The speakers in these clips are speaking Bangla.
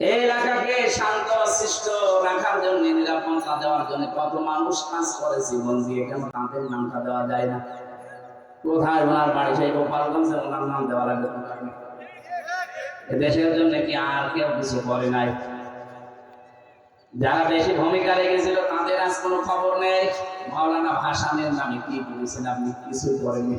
এলাকাকে শান্ত রাখার জন্য, নিরাপত্তা দেওয়ার জন্য কত মানুষ কাজ করে জীবন দিয়ে কেন তাদের নামটা দেওয়া যায় না? কোথায় ওনার বাড়ি? সেই গোপালগঞ্জে ওনার নাম দেওয়া দেশের জন্য কি আর কেউ কিছু করে নাই? যারা বেশি ভূমিকা রেখেছিল তাদের আজ কোনো খবর নেই। মাওলানা ভাসানের নামে কি বলেছেন আপনি? কিছু করেননি।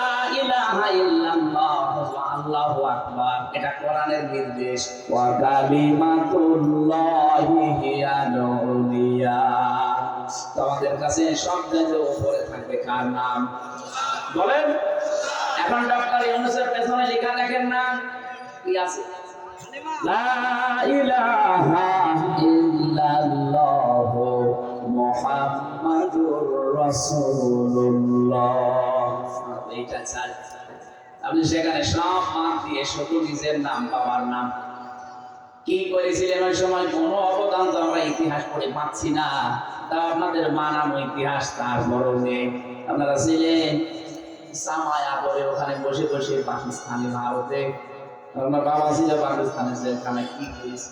ইলাহা ইল্লাল্লাহ আল্লাহু আকবার এটা কোরআনের নির্দেশ ওয়া কালিমাতুল্লাহি হিয়াল উলিয়া তোমাদের কাছে সব জায়গায় উপরে থাকবে কার নাম বলেন এখন ডক্টর ইউনূসের পেছনে লেখা দেখেন না কি আছে লা ইলাহা ইল্লাল্লাহ মুহাম্মাদুর রাসূলুল্লাহ এইটা চাই আপনি সেখানে সব বাদ দিয়ে শুধু নিজের নাম বাবার নাম। কি করেছিলেন ওই সময়? কোনো অবদান তো আমরা ইতিহাস পড়ে পাচ্ছি না। তা আপনাদের বানানো ইতিহাস তার বড় নেই আপনারা ছিলেন করেছে?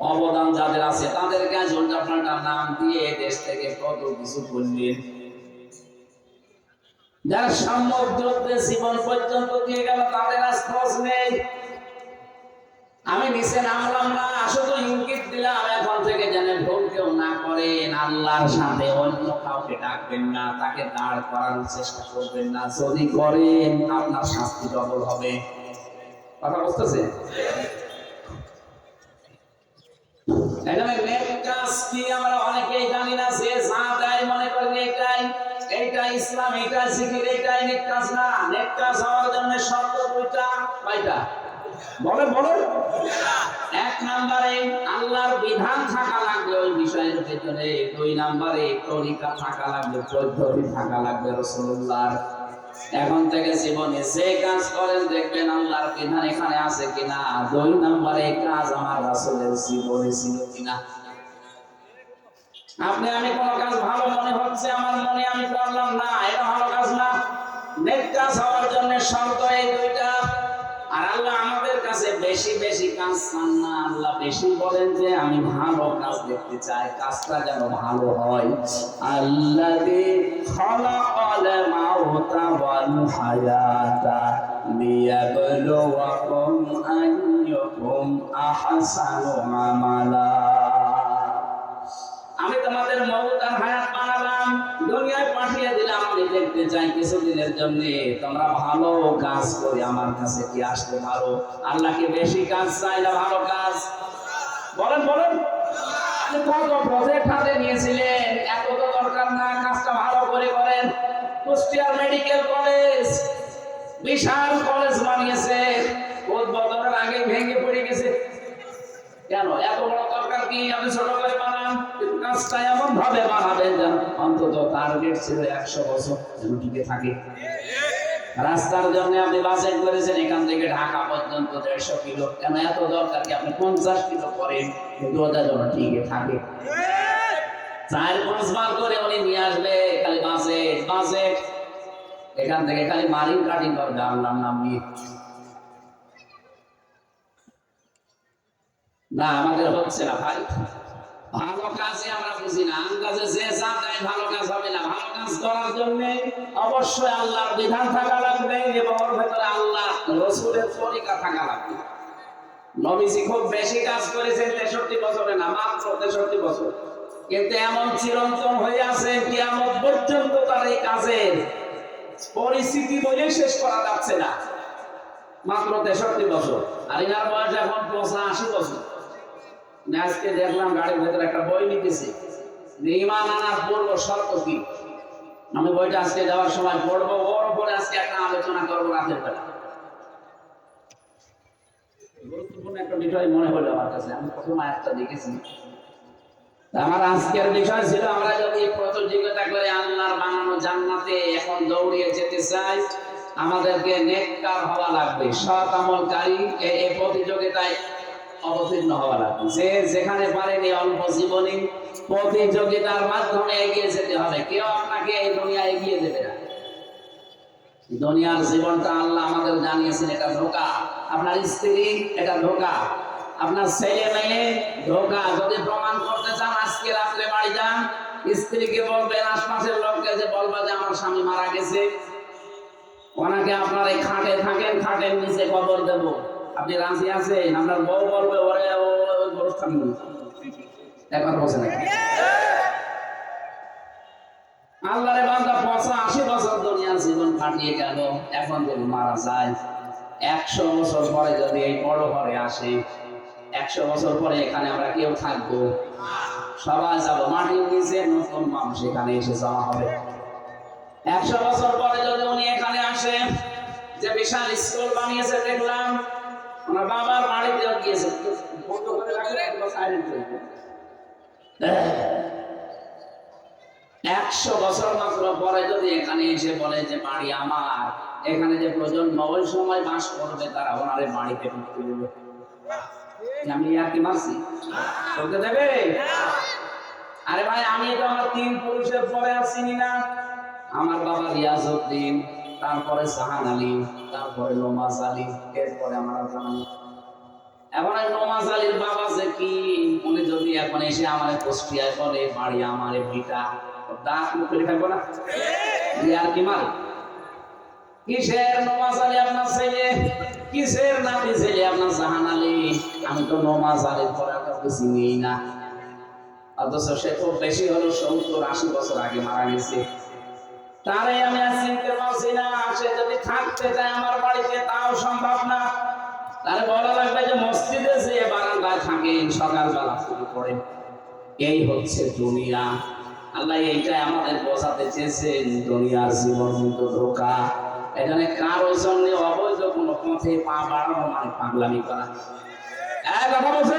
অবদান যাদের আছে তাদেরকে আজ নাম দিয়ে দেশ থেকে কত কিছু করলেন যারা সমুদ্রতে জীবন পর্যন্ত দিয়ে গেল, তাদের আজ খোঁজ নেই। আমি নিচে নামলাম না, শুধু ইঙ্গিত দিলাম, এখন থেকে যেন ভুল কেউ না করেন আল্লাহর সাথে অন্য কাউকে ডাকবেন না, তাকে দাঁড় করানোর চেষ্টা করবেন না। যদি করেন, আপনার শাস্তি ডবল হবে। কথা বুঝতেছে এখানে নেক কাজ কি আমরা অনেকেই জানি না ইসলাম, এটা জিকির এটাই নেক কাজ না? নেক কাজ হওয়ার জন্য শর্ত দুইটা, কয়টা? বলে বলে এক নম্বরে, আল্লাহর বিধান থাকা লাগবে ওই বিষয়ের ভেতরে। দুই নম্বরে, তরিকা থাকা লাগবে, পদ্ধতি থাকা লাগবে রসুল্লাহর। এখন থেকে জীবনে যে কাজ করেন, দেখবেন আল্লাহর বিধান এখানে আছে কিনা। দুই নম্বরে কাজ আমার রাসূলের জীবনে ছিল কিনা। আপনি, আমি কোন কাজ ভালো মনে হচ্ছে আমার মনে আমি করলাম না, এটা ভালো কাজ না। নেক কাজ হওয়ার জন্য শর্ত এই দুইটা। আর আল্লাহ আমাদের কাছে বেশি বেশি কাজ চান না। আল্লাহ বেশি বলেন যে, আমি ভালো কাজ দেখতে চাই, কাজটা যেন ভালো হয়। আল্লাযী খালাকাল আমালা। আমি তোমাদের মৌত আর হায়াত বানালাম, দুনিয়ায় পাঠিয়ে দিলাম, আমি দেখতে চাই কিছুদিনের জন্য। তোমরা ভালো কাজ করে আমার কাছে কি আসতে পারো? আল্লাহকে বেশি কাজ চাই না ভালো কাজ? বলেন বলেন। কত প্রজেক্ট হাতে নিয়েছিলেন, এত তো দরকার না, কাজটা ভালো করে করেন। কুষ্টিয়ার মেডিকেল কলেজ বিশাল কলেজ বানিয়েছে। উদ্বোধনের আগে ভেঙে পড়ে গেছে। কেন? এত বড় দরকার কি আপনি ছোট করে বানান? কাজটা এমন ভাবে বানাবেন যেন অন্তত টার্গেট ছিল একশো বছর যেন টিকে থাকে। রাস্তার জন্য আপনি বাজেট করেছেন, এখান থেকে ঢাকা পর্যন্ত দেড়শো কিলো। কেন এত দরকার কি আপনি পঞ্চাশ কিলো করেন? কিন্তু ওটা যেন টিকে থাকে। চার পাঁচ বার করে উনি নিয়ে আসবে খালি বাজেট বাজেট। এখান থেকে খালি মারিং কাটিং করবে আল্লাহর নাম নিয়ে। না, আমাদের হচ্ছে না ভাই। ভালো কাজে আমরা বুঝি না। আন্দাজে যে যা দেয় ভালো কাজ হবে না। ভালো কাজ করার জন্য অবশ্যই আল্লাহর বিধান থাকা লাগবে, এবং ওর ভেতরে আল্লাহ রসুলের তরিকা থাকা লাগবে। নবীজি খুব বেশি কাজ করেছেন তেষট্টি বছরে না, মাত্র তেষট্টি বছর। কিন্তু এমন চিরন্তন হয়ে আছে কিয়ামত পর্যন্ত তার এই কাজের পরিস্থিতি বলে শেষ করা যাচ্ছে না। মাত্র তেষট্টি বছর। আর এনার বয়স এখন পঁচাশি বছর। আজকে দেখলাম গাড়ির ভেতরে একটা বই নিতেছি। ইমান আনার পড়ব শর্ত কি? আমি বইটা আজকে যাওয়ার সময় পড়ব, ওর উপরে আজকে একটা আলোচনা করব রাতের বেলা। আমার আজকের বিষয় ছিল, আমরা যদি করে বানানো এখন দৌড়িয়ে যেতে চাই, আমাদেরকে নেককার হওয়া লাগবে। সৎ আমলকারী এই প্রতিযোগিতায় অবতীর্ণ হওয়া লাগবে। যে যেখানে পারেনি অল্প জীবনী প্রতিযোগিতার মাধ্যমে এগিয়ে যেতে হবে। কেউ আপনাকে এই দুনিয়া এগিয়ে দেবে না। দুনিয়ার জীবনটা আল্লাহ আমাদের জানিয়েছেন, এটা ধোকা। আপনার স্ত্রী, এটা ধোকা। আপনার ছেলে মেয়ে, ধোকা। যদি প্রমাণ করতে চান, আজকে রাত্রে বাড়ি যান। স্ত্রীকে বলবেন, আশপাশের লোককে যে বলবা যে আমার স্বামী মারা গেছে। ওনাকে আপনার এই খাটে থাকেন, খাটের নিচে কবর দেব। আপনি রাজি আছেন? আপনার বউ বলবে, ওরে, ও একবার বসে বান্দা বছর দুনিয়ার জীবন কাটিয়ে গেল, এখন যদি মারা যায়, একশো বছর পরে যদি এই বড় ঘরে আসে, একশো বছর পরে এখানে আমরা কেউ থাকব? সবাই যাব। মাটির নিচে নতুন মানুষ এখানে এসে জমা হবে। একশো বছর পরে যদি উনি এখানে আসে, যে বিশাল স্কুল বানিয়েছে, দেখলাম ওনার বাবার বাড়িতে। একশো বছর মাত্র পরে যদি এখানে এসে বলে যে বাড়ি আমার, এখানে যে প্রজন্ম, ওই সময় বাস করবে তারা, ওনারে বাড়িতে ঢুকতে দেবে। আমি আর কি মারছি দেবে? আরে ভাই, আমি তো আমার তিন পুরুষের পরে আর চিনি না। আমার বাবা রিয়াজউদ্দিন। তারপরে জাহান আলী, তারপরে নোমাজ আলী, এরপরে আমার আর এখন নোমাজ আলীর বাবা যে কি? উনি যদি এখন এসে আমার কুষ্টিয়ায় বলে বাড়ি আমার ভিটা দাঁত মুখে খাইবো না? আর কি মাল? কিসের আলী আপনার ছেলে? কিসের নাতি ছেলে আপনার জাহান আলী? আমি তো নোমাজ আলীর পরে কাউকে না। অথচ সে খুব বেশি হলো সত্তর আশি বছর আগে মারা গেছে। তারে আমি আর চিনতে পারছি না, সে যদি থাকতে চায় আমার বাড়িতে, তাও সম্ভব না। তাহলে বলা লাগবে যে মসজিদে যে বারান্দায় থাকেন সকালবেলা শুরু করেন এই হচ্ছে দুনিয়া। আল্লাহ এইটাই আমাদের বোঝাতে চেয়েছেন দুনিয়ার জীবন কিন্তু ধোকা। এখানে কারও জন্য অবৈধ কোনো পথে পা বাড়ানো মানে পাগলামি করা। কথা বলছে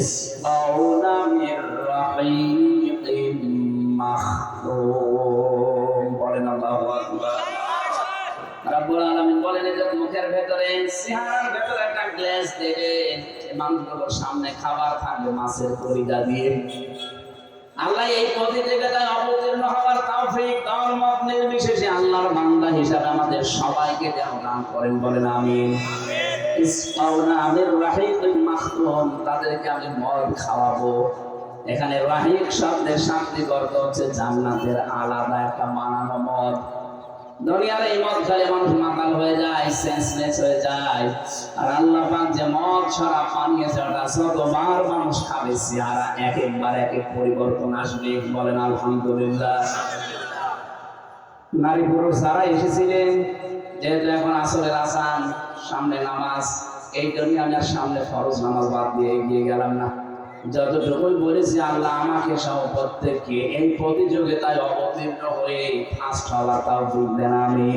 ইয়াসআউনা মির রাহিকিম মাখতুম বলেন আল্লাহু আকবার। রাব্বুল আলামিন বলেন যে মুখের ভেতরে সিহারার ভেতরে একটা গ্লাস এই মানুষগুলোর সামনে খাবার থাকবে মাছের কলিজা দিয়ে। আল্লাহ এই প্রতিযোগিতায় অবতীর্ণ হওয়ার তৌফিক দলমত নির্বিশেষে আল্লাহর বান্দা হিসাবে আমাদের সবাইকে যেন দান করেন, বলেন আমিন। তাদেরকে আমি খাওয়াবো। এখানে রাহিক শব্দের শান্তি অর্থ হচ্ছে জান্নাতের আলাদা একটা মানানো দুনিয়ার এই মদ খেলে মানুষ মাতাল হয়ে যায় সেন্সলেস হয়ে যায়। আর আল্লাহ পাক যে মদ ছড়া পানিয়েছে ওটা শতবার মানুষ খাবে এক একবার এক এক পরিবর্তন আসবে। বলেন আলহামদুলিল্লাহ। নারী পুরুষ যারা এসেছিলেন, যেহেতু এখন আসলে আসান, সামনে নামাজ, এই জন্য আমি আর সামনে ফরজ নামাজ বাদ দিয়ে এগিয়ে গেলাম না। যতটুকুই বলেছি, আল্লাহ আমাকে সহ প্রত্যেককে এই প্রতিযোগিতায় অবতীর্ণ হয়ে ফার্স্ট হওয়ার তাও বুঝলেন আমি